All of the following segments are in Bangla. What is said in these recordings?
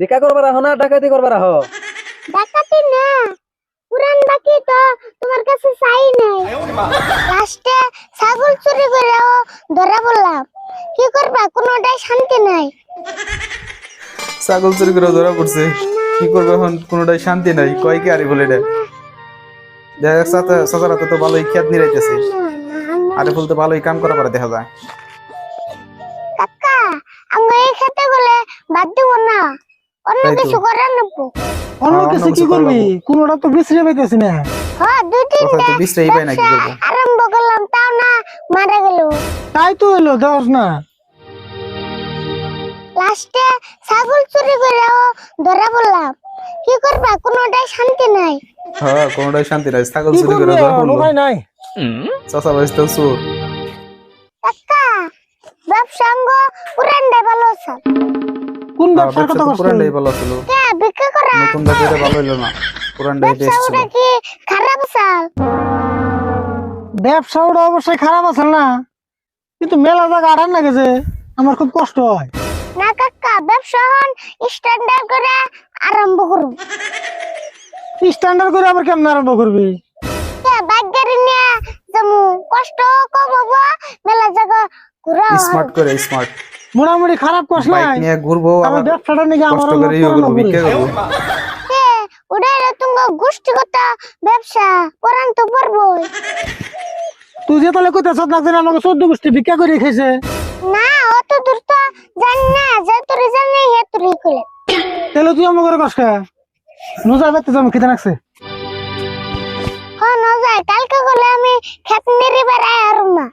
ভিক্ষা করবার আহ না ডাকাতি করবার আহ। ডাকাতি না পুরান বাকি তো তোমার কাছে চাই নাই। লাস্টে ছাগল চুরি করেও ধরা বললাম কি করবা কোনোটাই শান্তি নাই। ছাগল চুরি করে ধরা পড়ছে। কি করবে এখন কোনোটাই শান্তি নাই। কয় কি আরে বলে দেয় দেখা চাচা- চাচারা তো তো ভালোই খেত নিরাইতেছে। আরে ফুল তো ভালোই কাম করা পারে দেখা যায়। কাকা আমি এই খেতে গেলে বাদ দিব না। অন্য কিছু করে নেব অন্য কিছু কি করবি। কোনোটা তো বিশ্রে পাইতেছি না। হ্যাঁ দুই তিনটা তো বিশ্রাই না কি করব? আরম্ভ করলাম তাও না মারা গেল। তাই তো হলো দেওয়াস না। লাস্টে ছাগল চুরি করেও ধরা বললাম কি করবা? কোনোটাই শান্তি নাই। হ্যাঁ কোনোটাই শান্তি নাই। ছাগল চুরি করে ধরা পড়ল। উপায় নাই। চাচা ভাই তো চোর। কাকা ব্যবসা অঙ্গ পুরানটাই ভালো আছে। কোন হ্যাঁ, ব্যবসার ব্যবসা কথা পুরানটাই ভালো ছিল। কে বিক্রি করা। নতুন ব্যবসা ভালো হইল না। পুরানটাই বেস্ট ছিল। কি খারাপ ব্যবসা ওটা অবশ্যই খারাপ আছে না। কিন্তু মেলা জায়গা আড়ান না গেছে আমার খুব কষ্ট হয়। না কাকা ব্যবসা হন স্ট্যান্ডার্ড করে আরম্ভ করুন স্ট্যান্ডার্ড করে আবার কেমন আরম্ভ করবি? বাইক গাড়ি নিয়ে যেমন কষ্ট কম হব মেলা জায়গা ঘুরা স্মার্ট করে স্মার্ট মোটামুটি খারাপ কষ্ট বাইক নাই। নিয়ে ঘুরবো আমার ব্যবসাটা নাকি আমার কষ্ট করে ইয়ে করব বিক্রি করব ওটা তুমি গোষ্ঠীগত ব্যবসা করান তো পারব তুই যে তাহলে কোথায় সদ লাগছে আমাকে চোদ্দ গোষ্ঠী ভিক্ষা করে খেয়েছে না অত দূর তো জানি না যে তোর জানি হে তোর কইলে। তাহলে তুই আমাকে কষ্ট নজার বেতে যাব খেতে লাগছে। হ্যাঁ না কালকে গেলে আমি খেত বেড়াই আর না।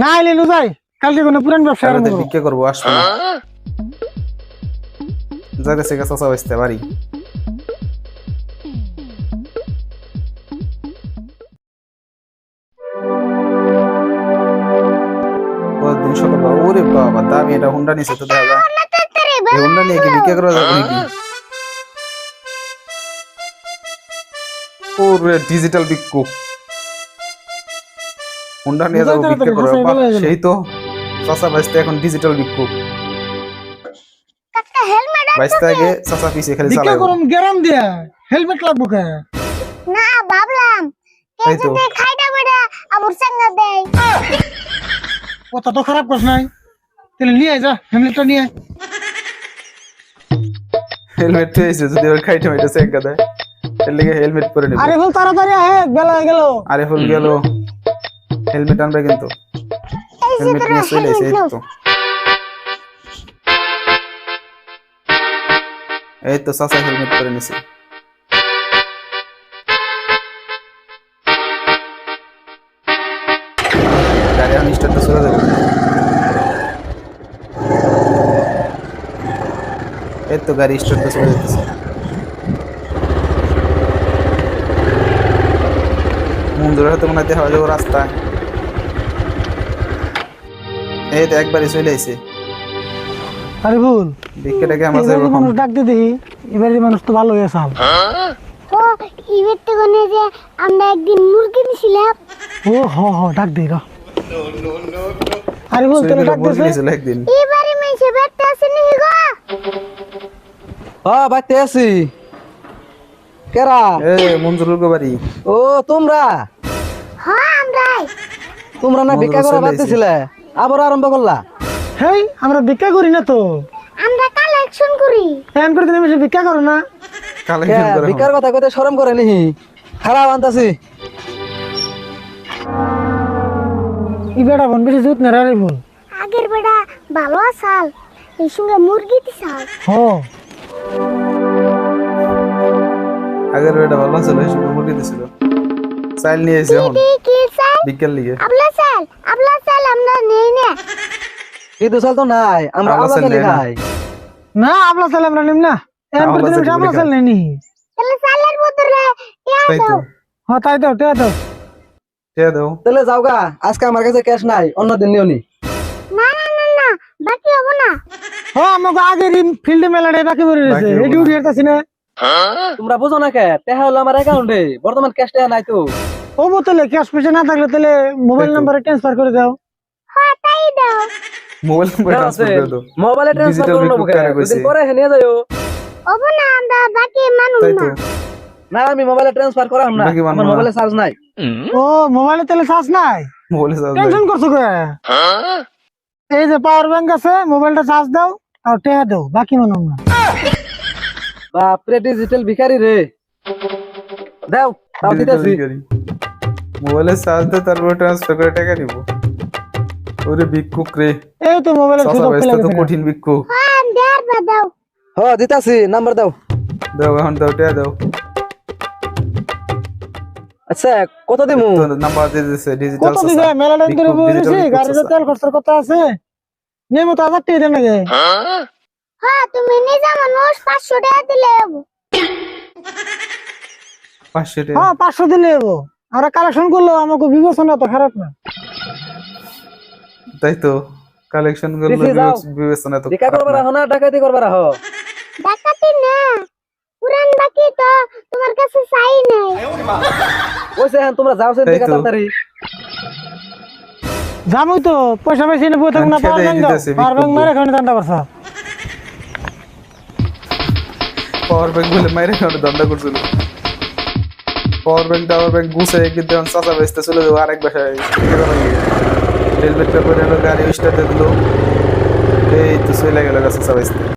না এলে নজাই কালকে কোনো পুরান ব্যবসা আরম্ভ করব। বিক্রি করব আসব না। গা চাচা বাঁচতে বাড়ি। ওরে বাবা দামি এটা হুন্ডা নিছে তো দেখা হুন্ডা নিয়ে কি বিক্রি করা যাবে নাকি? ওরে ডিজিটাল বিক্কু হুন্ডা নিয়ে যাব বিক্রি করা হাসাই বাহ, ফেলে গেল। সেই তো। চাচা বাঁচতে এখন ডিজিটাল বিক্কু কাকা আগে চাচা পিছে খালি ভিক্ষা চালাবো করুম দিয়া। হেলমেট লাগবো কে? না ভাবলাম কে যদি খাইটা বেড়া আবুর সঙ্গে দেয়। কথা তো খারাপ করছ নাই। তাহলে নিয়ে আয় যা হেলমেটটা নিয়ে আয়। হেলমেট পেয়েছে যদি ওর খাইটে মাইটে চেঙ্কা দেয়। এর লেগে হেলমেট পরে নেবে। আরে বল তাড়াতাড়ি আহে বেলা হয়ে গেল। আরে ফুল গেল। হেলমেট আনবে কিন্তু। হেলমেট নিয়ে চলে এসে তো এই তো চাচা হেলমেট পরে নিছে গাড়ি এখন স্টার্টটা চলে যাবে এই তো গাড়ি স্টার্টটা চলে যেতেছে মন্দিরের হাতে মনে হয় দেখা যাব রাস্তায় এই তো একবারই চলে আইছে। আরে ভুল আমার মানুষ ডাকতে দেখি এবারে মানুষ তো ভালো হয়ে সাল ও ইভেটে গনে যে আমরা একদিন মুরগি নিছিলাম। ও হ হ ডাক দে আরে ভুল তোর ডাক মুরগি দিছে একদিন। এবারে বেটে আছে নি গো? হ্যাঁ বাইতে আছি। কেরা? এ মঞ্জুরুল বাড়ি। ও তোমরা? হ্যাঁ আমরাই। তোমরা না ভিক্ষা করা বাদ দিছিলে আবার আরম্ভ করলা? হেই আমরা ভিক্ষা করি না তো। আমরা কালেকশন করি। ফ্যান করে দিলে বেশি ভিক্ষা করো না। কালেকশন করে ভিক্ষার কথা কইতে শরম করে নিহি। খারাপ আনতাছি। ই বেটা বোন বেশি জুত না রে ভুল আগের বেড়া ভালো আসাল এই সঙ্গে মুরগি দিছাল হ। আগের বেটা ভালো ছিল এই সময় মুরগি দিছিল। চাইল নিয়ে এসে এখন বিকেল লিগে আবলা চাল আবলা চাল আমরা না চাল তো নাই আমরা আবলা আলাদা না। খাই। না আপলা চাল আমরা নিম না। ফ্যান করে আবলা চাল আপলা ভিক্ষা। তাহলে চালের বদলে ইয়া দাও। হ তাই তো তে তো ঠিক দাও। তাহলে যাও গা আজকে আমার কাছে ক্যাশ নাই অন্য দিন নিও নি। না না না না বাকি হব না। হ আমাকে আগের ফিল্ডে মেলাটাই বাকি পড়ে রয়েছে এই ডিউটি হারতাছি না। তোমরা বুঝো না কে টেহা হলো আমার অ্যাকাউন্টে বর্তমান ক্যাশ নাই তো। ও বোতলে ক্যাশ পয়সা না থাকলে তাহলে মোবাইল। নাম্বারে ট্রান্সফার করে দাও। মোবাইল নাম্বার ট্রান্সফার করে দাও মোবাইলে ট্রান্সফার Digital করে নেব recruiter কইছে। দুদিন পরে নিয়ে যাইও ওবো না আমরা বাকি মানুষ তাই তো না না আমি মোবাইলে ট্রান্সফার করাম না বাকি মানবো আমার না। মোবাইলে চার্জ নাই ও মোবাইলে তেলে চার্জ নাই মোবাইলে চার্জ টেনশন করছ কে এই যে পাওয়ার ব্যাংক আছে মোবাইলটা চার্জ দাও আর টেহা দাও বাকি মানাম না বাপরে ডিজিটাল ভিখারি রে দাও তাও দিতেছি মোবাইলে চার্জ দিয়ে তারপরে ট্রান্সফার করে টাকা নিব ওরে ভিক্ষুক রে। এই তো মোবাইলে চাচা সুযোগ ভাইস্তা তো কঠিন ভিক্ষুক। হ্যাঁ দাও হ দিতাছি নাম্বার দাও। দাও এখন দাও টাকা দাও। আচ্ছা কত দিমু? নাম্বার দিয়ে দিতেছে ডিজিটাল কত দিবে মেলা টাইম ধরে গাড়িতে তেল খরচের কথা আছে। নেমো তো হাজার টাকা দেন নাকি হ্যাঁ তুমি নিজে মানুষ পাঁচশো টাকা দিলে হব। পাঁচশো টাকা। হ্যাঁ পাঁচশো দিলে যাব আমরা কালেকশন করল আমাকে বিবেচনা তো খারাপ না। তাই তো? কালেকশনগুলো বিবেচনা তো দেখা করবার না। আহ না ডাকাতি করবার আহ ডাকাতি না পুরান বাকি তো তোমার কাছে চাই নাই। কইছে হ্যাঁ তোমরা যাও সে দেখা। তাড়াতাড়ি। যাবই তো পয়সা পয়সা নিয়ে বই থাকুন না। পাওয়ার ব্যাংক বিক্ষোভ। মেরে খাওয়ানি দান্দা করছা। পাওয়ার ব্যাংক বলে মাইরে খাওয়ানো দণ্ডা করছিল। পাওয়ার ব্যাংক টাওয়ার ব্যাংক গুছে কিন্তু চাচা বেচতে চলে যাব আরেক বাসায়। পরে হলো গাড়ি স্টার্ট দিল এই তো চলে গেল চাচা বেচতে